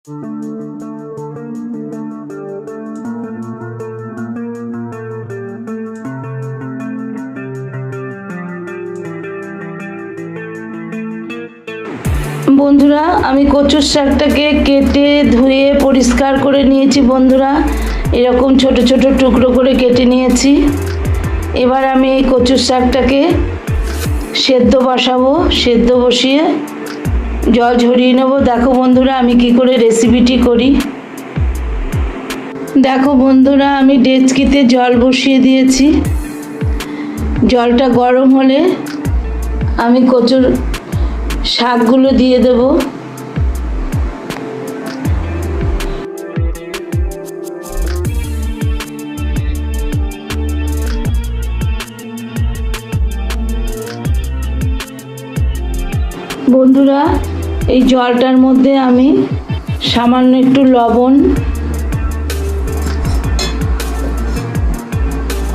বন্ধুরা, আমি কচুর শাকটাকে কেটে ধুয়ে পরিষ্কার করে নিয়েছি বন্ধুরা। এরকম ছোট ছোট টুকরো করে কেটে নিয়েছি। এবার আমি এই কচুর শাকটাকে সেদ্ধ বসাবো, সেদ্ধ বসিয়ে জল ঝরিয়ে নেব। দেখো বন্ধুরা, আমি কি করে রেসিপিটি করি। দেখো বন্ধুরা, আমি ডেচকিতে জল বসিয়ে দিয়েছি। জলটা গরম হলে আমি কচুর শাকগুলো দিয়ে দেব। বন্ধুরা এই জলটার মধ্যে আমি সামান্য একটু লবণ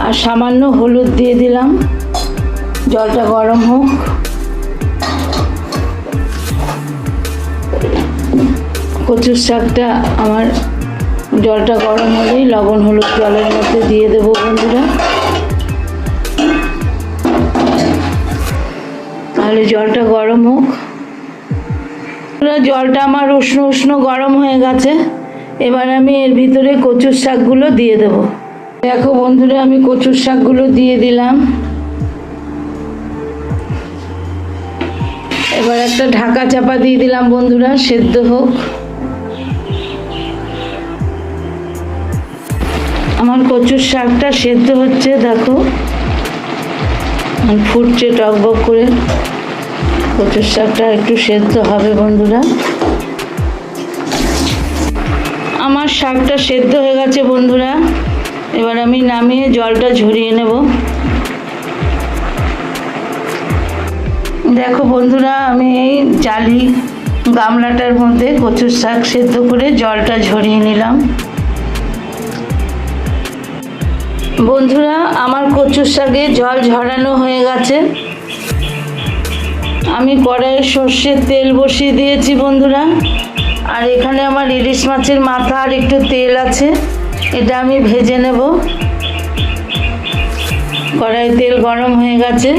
আর সামান্য হলুদ দিয়ে দিলাম। জলটা গরম হোক। কচুর শাকটা আমার জলটা গরম হলেই লবণ হলুদ জলের মধ্যে দিয়ে দেবো বন্ধুরা। তাহলে জলটা গরম হোক। বন্ধুরা, জলটা আমার উষ্ণ উষ্ণ গরম হয়ে গেছে। এবার আমি এর ভিতরে কচুর শাকগুলো দিয়ে দেবো। দেখো বন্ধুরা আমি কচুর শাকগুলো দিয়ে দিলাম। এবার একটা ঢাকা চাপা দিয়ে দিলাম বন্ধুরা সেদ্ধ হোক। আমার কচুর শাকটা সেদ্ধ হচ্ছে দেখো। ফুটছে টকবক করে। কচুর শাকটা একটু সেদ্ধ হবে, বন্ধুরা। আমার শাকটা সেদ্ধ হয়ে গেছে, বন্ধুরা। এবার আমি নামিয়ে জলটা ঝরিয়ে নেব। দেখো, বন্ধুরা, আমি এই জালি গামলাটার মধ্যে কচুর শাক সেদ্ধ করে জলটা ঝরিয়ে নিলাম। বন্ধুরা, আমার কচুর শাকে জল ঝরানো হয়ে গেছে। আমি কড়াইয়ে সর্ষের তেল বসিয়ে দিয়েছি বন্ধুরা। আর এখানে আমার ইলিশ মাছের মাথা আর একটু তেল আছে, এটা আমি ভেজে নেব। কড়াই তেল গরম হয়ে গেছে,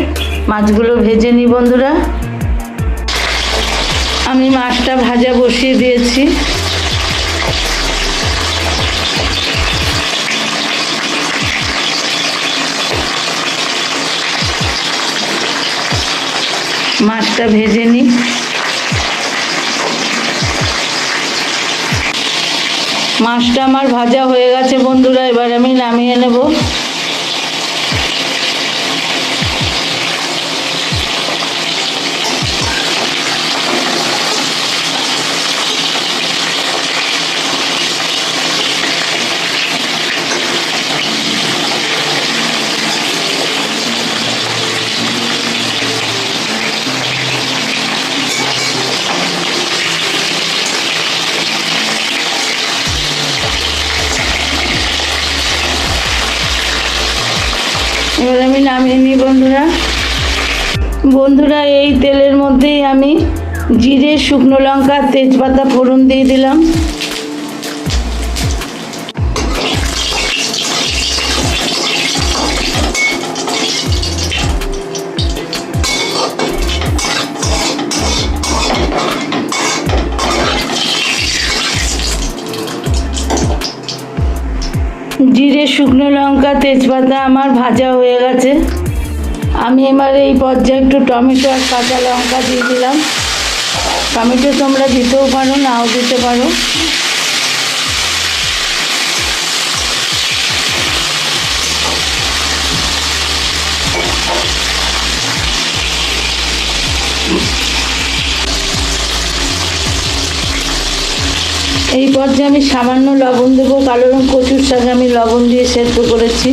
মাছগুলো ভেজে নিই বন্ধুরা। আমি মাছটা ভাজা বসিয়ে দিয়েছি। মাছটা ভেজে নিই মাছটা আমার ভাজা হয়ে গেছে বন্ধুরা এবার আমি নামিয়ে নেব। বন্ধুরা। বন্ধুরা, এই তেলের মধ্যেই আমি জিরে, শুকনো লঙ্কা, তেজপাতা ফোড়ন দিয়ে দিলাম। জিরে, শুকনো লঙ্কা, তেজপাতা আমার ভাজা হয়ে গেছে। আমি এবার এই পর্যায়ে একটু টমেটো আর কাঁচা লঙ্কা দিয়ে দিলাম। টমেটো তোমরা দিতেও পারো, নাও দিতে পারো। এই পর্যায়ে আমি সামান্য লবণ দেবো, কালো রঙ কচুর শাকে আমি লবণ দিয়ে সেদ্ধ করেছি।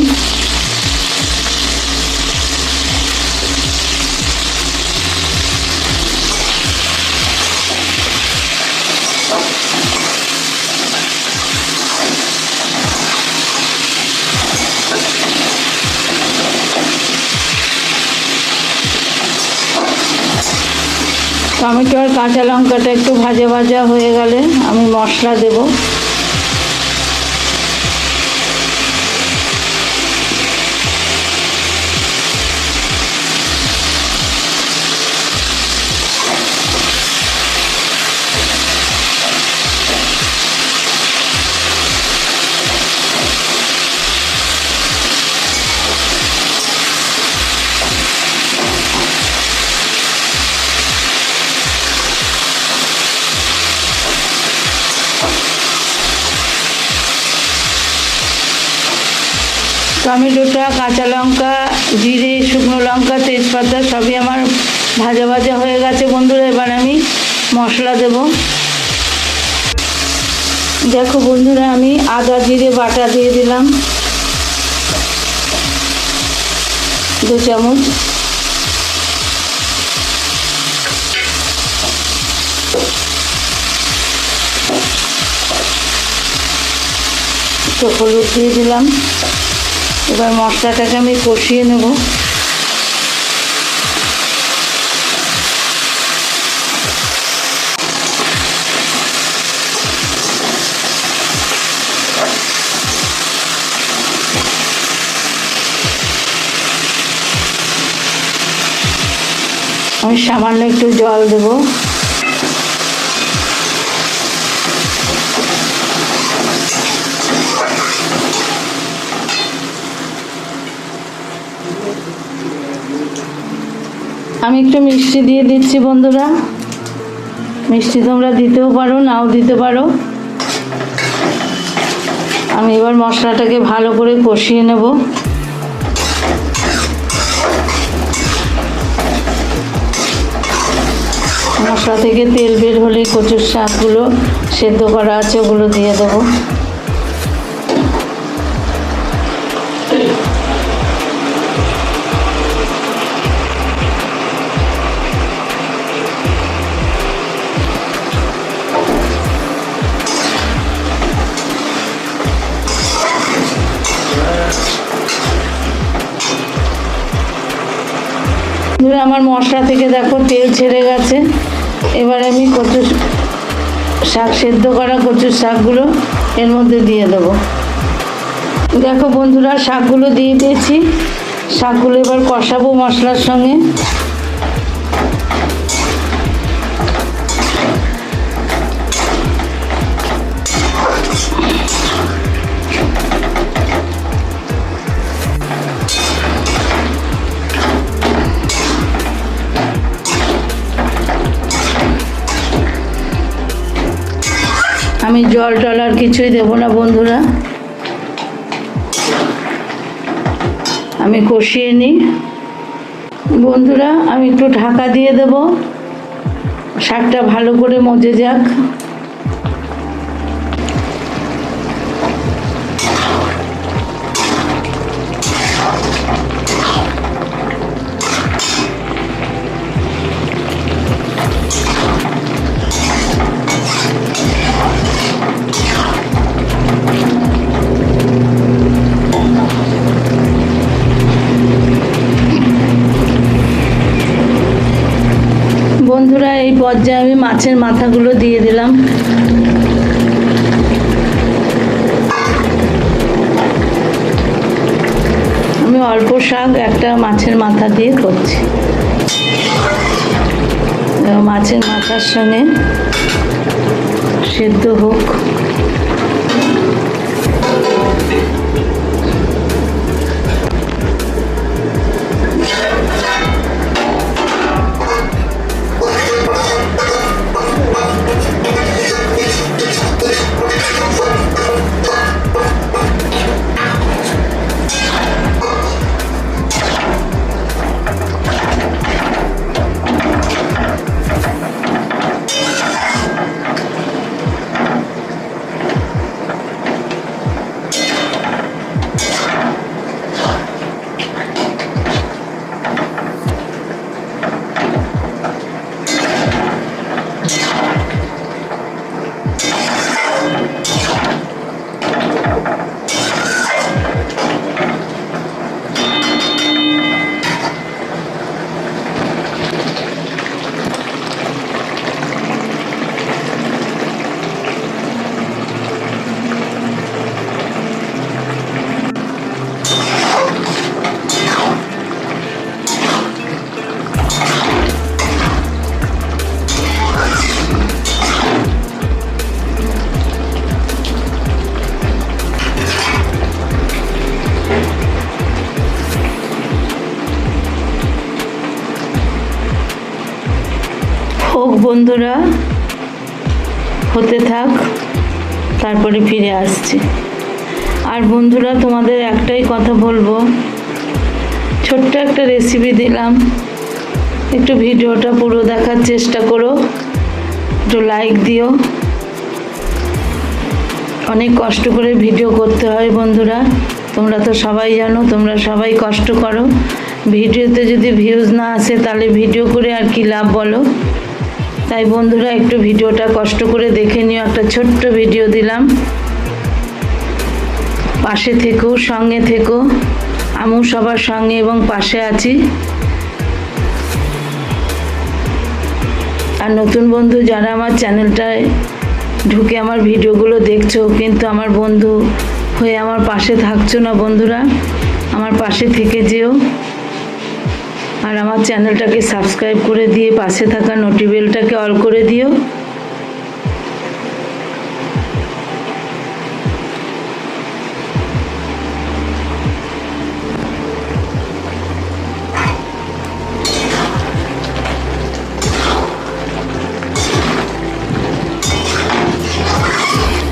টমেটো আর কাঁচা লঙ্কাটা একটু ভাজা ভাজা হয়ে গেলে আমি মশলা দেব? টমেটোটা কাঁচা লঙ্কা, জিরে, শুকনো লঙ্কা, তেজপাতা, সবই আমার ভাজা ভাজা হয়ে গেছে বন্ধুরা, এবার আমি মশলা দেব। দেখো বন্ধুরা, আমি আদা জিরে, বাটা দিয়ে দিলাম। দু চামচ। হলুদ দিয়ে দিলাম। এবার মশলাটাকে আমি কষিয়ে নেব। আমি সামান্য একটু জল দেবো। আমি একটু মিষ্টি দিয়ে দিচ্ছি, বন্ধুরা। মিষ্টি তোমরা দিতেও পারো, নাও দিতে পারো। আমি এবার মশলাটাকে ভালো করে কষিয়ে নেব। মশলা থেকে তেল বের হলে কচুর শাকগুলো সেদ্ধ করা আছে, ওগুলো দিয়ে দেবো। ধরে আমার মশলা থেকে দেখো তেল ছেড়ে গেছে। এবার আমি কচু শাক সেদ্ধ করা কচুর শাকগুলো এর মধ্যে দিয়ে দেবো। দেখো বন্ধুরা, শাকগুলো দিয়ে দিয়েছি। শাকগুলো এবার কষাবো মশলার সঙ্গে। আমি জল টল আর কিছুই দেবো না, বন্ধুরা। আমি কষিয়ে নিই। বন্ধুরা, আমি একটু ঢাকা দিয়ে দেব। শাকটা ভালো করে মজে যাক। মাছের মাথাগুলো দিয়ে দিলাম। আমি অল্প শাক একটা মাছের মাথা দিয়ে করছি। মাছের মাথার সঙ্গে সেদ্ধ হোক। বন্ধুরা, হতে থাক, তারপরে ফিরে আসছি। আর বন্ধুরা, তোমাদের একটাই কথা বলব। ছোট্ট একটা রেসিপি দিলাম। একটু ভিডিওটা পুরো দেখার চেষ্টা করো। একটু লাইক দিও। অনেক কষ্ট করে ভিডিও করতে হয় বন্ধুরা। তোমরা তো সবাই জানো, তোমরা সবাই কষ্ট করো। ভিডিওতে যদি ভিউজ না আসে, তাহলে ভিডিও করে আর কি লাভ বলো? তাই বন্ধুরা একটু ভিডিওটা কষ্ট করে দেখে নিও। একটা ছোট্ট ভিডিও দিলাম। পাশে থেকো, সঙ্গে থেকো। আমিও সবার সঙ্গে এবং পাশে আছি। আর নতুন বন্ধু যারা আমার চ্যানেলটায় ঢুকে আমার ভিডিওগুলো দেখছ, কিন্তু আমার বন্ধু হয়ে আমার পাশে থাকছো না বন্ধুরা, আমার পাশে থেকে যেও। আর আমার চ্যানেলটাকে সাবস্ক্রাইব করে দিয়ে পাশে থাকা নোটিবেলটাকে অল করে দিও।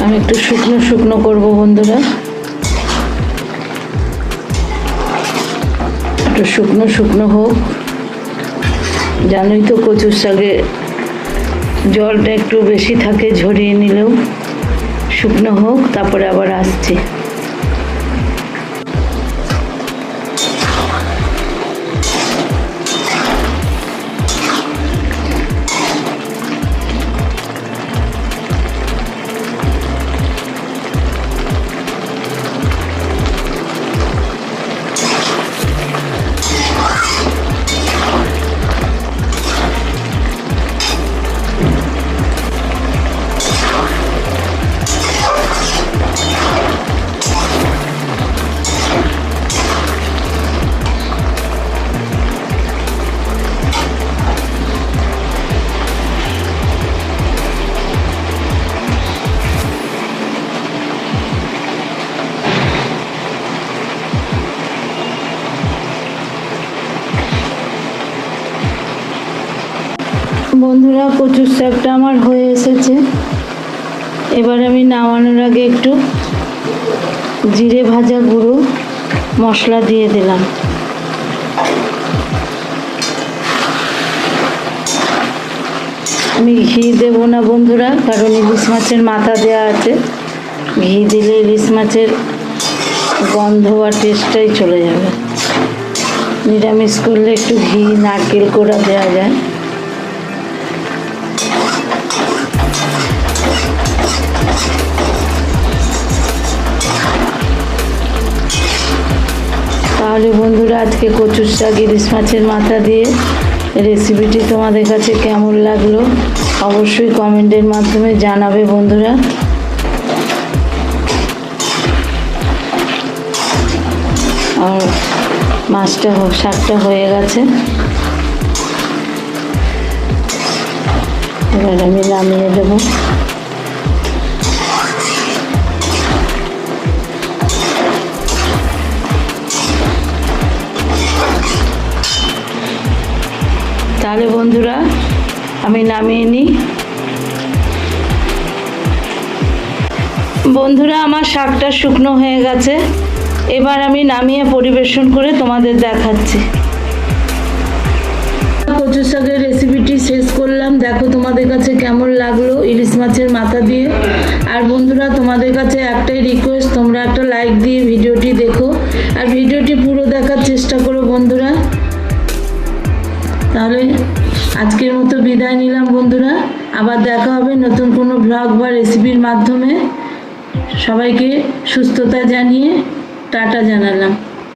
আমি একটু শুকনো শুকনো করব বন্ধুরা। একটু শুকনো শুকনো হোক। জানোই তো কচুর শাকে জলটা একটু বেশি থাকে, ঝরিয়ে নিলেও শুকনো হোক, তারপরে আবার আসছি। শাকটা আমার হয়ে এসেছে। এবার আমি নামানোর আগে একটু জিরে ভাজা গুঁড়ো মশলা দিয়ে দিলাম। আমি ঘি দেবো না বন্ধুরা, কারণ ইলিশ মাছের মাথা দেওয়া আছে। ঘি দিলে ইলিশ মাছের গন্ধ আর টেস্টটাই চলে যাবে। নিরামিষ করলে একটু ঘি, নারকেল কোড়া দেওয়া যায়। তাহলে বন্ধুরা, আজকে কচুর শাক ইলিশ মাছের মাথা দিয়ে রেসিপিটি তোমাদের কাছে কেমন লাগল অবশ্যই কমেন্টের মাধ্যমে জানাবে বন্ধুরা। আর মাছটা শাকটা হয়ে গেছে। এবার আমি নামিয়ে দেবো। তাহলে বন্ধুরা, আমি নামিয়ে নিই। বন্ধুরা, আমার শাকটা শুকনো হয়ে গেছে। এবার আমি নামিয়ে পরিবেশন করে তোমাদের দেখাচ্ছি। কচু শাকের রেসিপিটি শেষ করলাম। দেখো তোমাদের কাছে কেমন লাগল ইলিশ মাছের মাথা দিয়ে। আর বন্ধুরা, তোমাদের কাছে একটাই রিকোয়েস্ট তোমরা একটা লাইক দিয়ে ভিডিওটি আজকের মতো বিদায় নিলাম বন্ধুরা। আবার দেখা হবে নতুন কোনো ব্লগ বা রেসিপির মাধ্যমে। সবাইকে সুস্থতা জানিয়ে টাটা জানালাম।